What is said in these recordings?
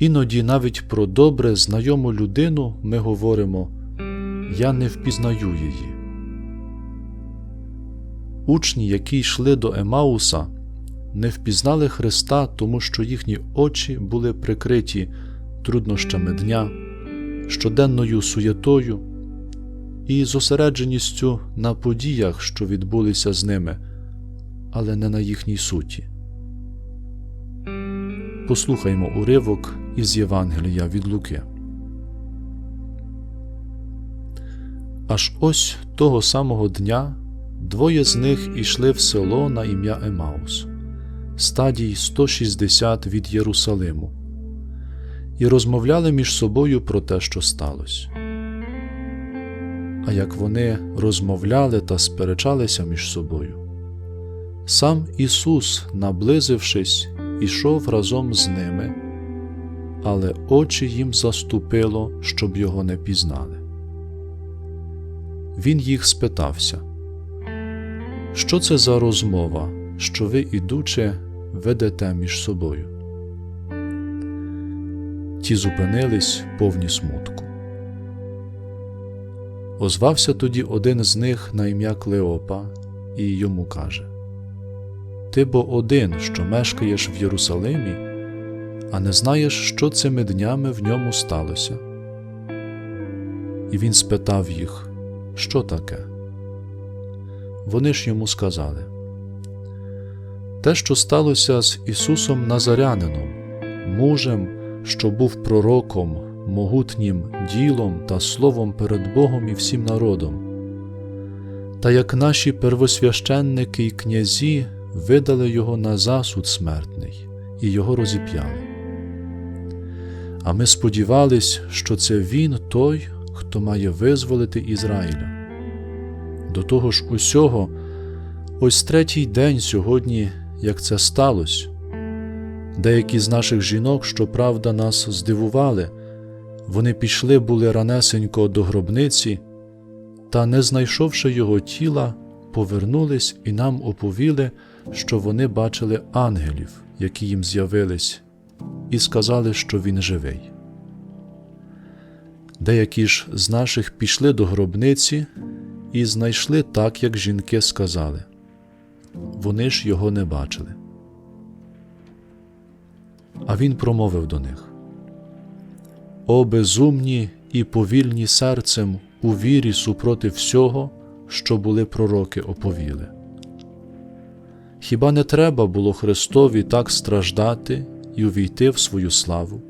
Іноді навіть про добре знайому людину ми говоримо Я не впізнаю її. Учні, які йшли до Емауса, не впізнали Христа, тому що їхні очі були прикриті труднощами дня, щоденною суєтою і зосередженістю на подіях, що відбулися з ними, але не на їхній суті. Послухаймо уривок із Євангелія від Луки. Аж ось того самого дня двоє з них ішли в село на ім'я Емаус, стадій 160 від Єрусалиму, і розмовляли між собою про те, що сталося. А як вони розмовляли та сперечалися між собою, сам Ісус, наблизившись, ішов разом з ними, але очі їм заступило, щоб його не пізнали. Він їх спитався, що це за розмова, що ви, ідучи, ведете між собою? Ті зупинились повні смутку. Озвався тоді один з них на ім'я Клеопа і йому каже Ти бо один, що мешкаєш в Єрусалимі, а не знаєш, що цими днями в ньому сталося. І він спитав їх, що таке? Вони ж йому сказали Те, що сталося з Ісусом Назарянином, мужем, що був пророком, могутнім ділом та словом перед Богом і всім народом, та як наші первосвященники й князі видали його на засуд смертний і його розіп'яли. А ми сподівались, що це він той, хто має визволити Ізраїля. До того ж усього, ось третій день сьогодні, як це сталося. Деякі з наших жінок, щоправда, нас здивували, вони пішли були ранесенько до гробниці, та, не знайшовши його тіла, повернулись і нам оповіли, що вони бачили ангелів, які їм з'явились, і сказали, що він живий. Деякі ж з наших пішли до гробниці і знайшли так, як жінки сказали. Вони ж його не бачили. А він промовив до них О безумні і повільні серцем у вірі супроти всього, що були пророки оповіли. Хіба не треба було Христові так страждати і увійти в свою славу?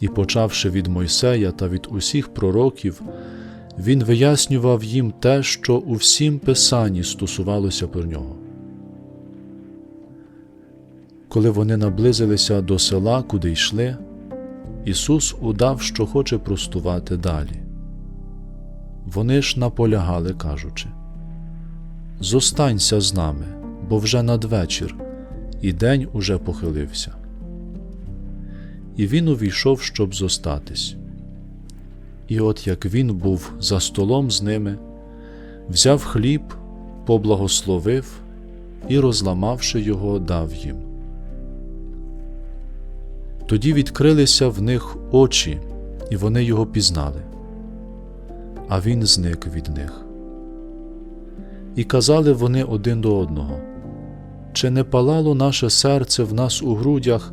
І, почавши від Мойсея та від усіх пророків, він вияснював їм те, що у всім Писанні стосувалося про нього. Коли вони наблизилися до села, куди йшли, Ісус удав, що хоче простувати далі. Вони ж наполягали, кажучи Зостанься з нами, бо вже надвечір, і день уже похилився. І він увійшов, щоб зостатись. І от як він був за столом з ними, взяв хліб, поблагословив і, розламавши його, дав їм. Тоді відкрилися в них очі, і вони його пізнали, а він зник від них. І казали вони один до одного чи не палало наше серце в нас у грудях,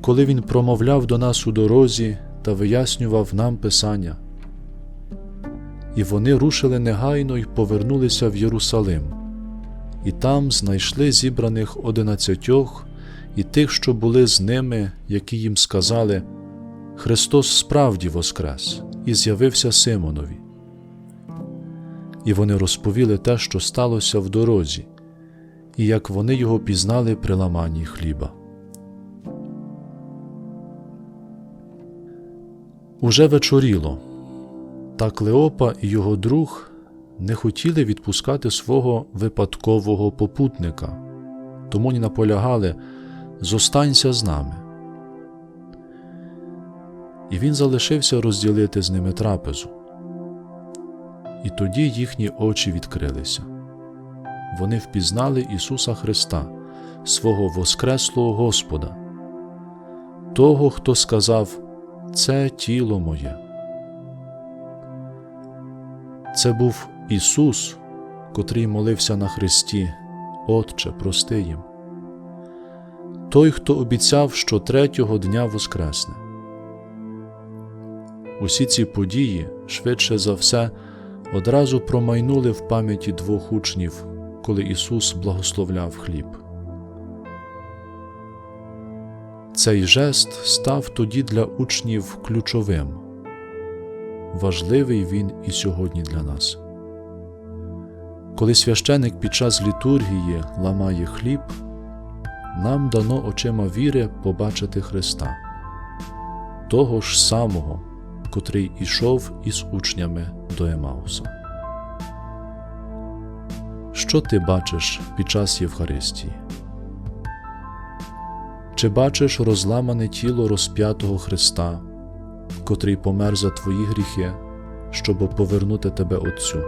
коли він промовляв до нас у дорозі та вияснював нам Писання? І вони рушили негайно й повернулися в Єрусалим, і там знайшли зібраних одинадцятьох і тих, що були з ними, які їм сказали Христос справді воскрес і з'явився Симонові. І вони розповіли те, що сталося в дорозі, і як вони його пізнали при ламанні хліба. Уже вечоріло, та Клеопа і його друг не хотіли відпускати свого випадкового попутника, тому ні наполягали зостанься з нами. І він залишився розділити з ними трапезу. І тоді їхні очі відкрилися. Вони впізнали Ісуса Христа, свого Воскреслого Господа, того, хто сказав Це тіло моє. Це був Ісус, котрий молився на Христі, Отче, прости їм. Той, хто обіцяв, що третього дня воскресне. Усі ці події, швидше за все, одразу промайнули в пам'яті двох учнів, коли Ісус благословляв хліб. Цей жест став тоді для учнів ключовим. Важливий він і сьогодні для нас. Коли священик під час літургії ламає хліб, нам дано очима віри побачити Христа, того ж самого, котрий ішов із учнями до Емауса. Що ти бачиш під час Євхаристії? Чи бачиш розламане тіло розп'ятого Христа, котрий помер за твої гріхи, щоб повернути тебе Отцю?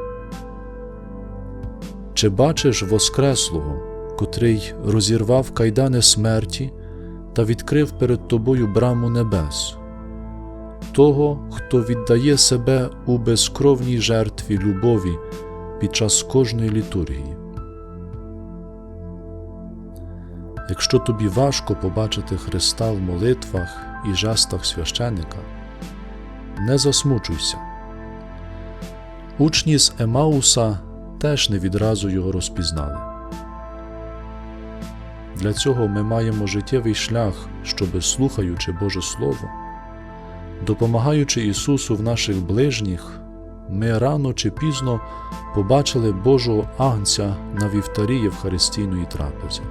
Чи бачиш Воскреслого, котрий розірвав кайдани смерті та відкрив перед тобою браму небес, того, хто віддає себе у безкровній жертві любові під час кожної літургії? Якщо тобі важко побачити Христа в молитвах і жестах священика, не засмучуйся. Учні з Емауса теж не відразу його розпізнали. Для цього ми маємо життєвий шлях, щоби, слухаючи Боже Слово, допомагаючи Ісусу в наших ближніх, ми рано чи пізно побачили Божого Агнця на вівтарі Євхаристійної трапези.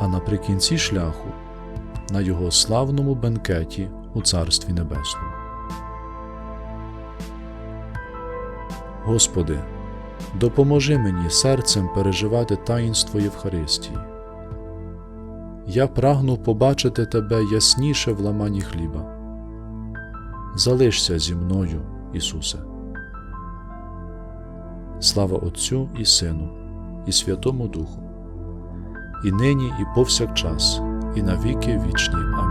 А наприкінці шляху на Його славному бенкеті у Царстві Небесному. Господи, допоможи мені серцем переживати таїнство Євхаристії. Я прагну побачити Тебе ясніше в ламанні хліба. Залишся зі мною, Ісусе. Слава Отцю і Сину, і Святому Духу, і нині, і повсякчас, і на віки вічні. Амінь.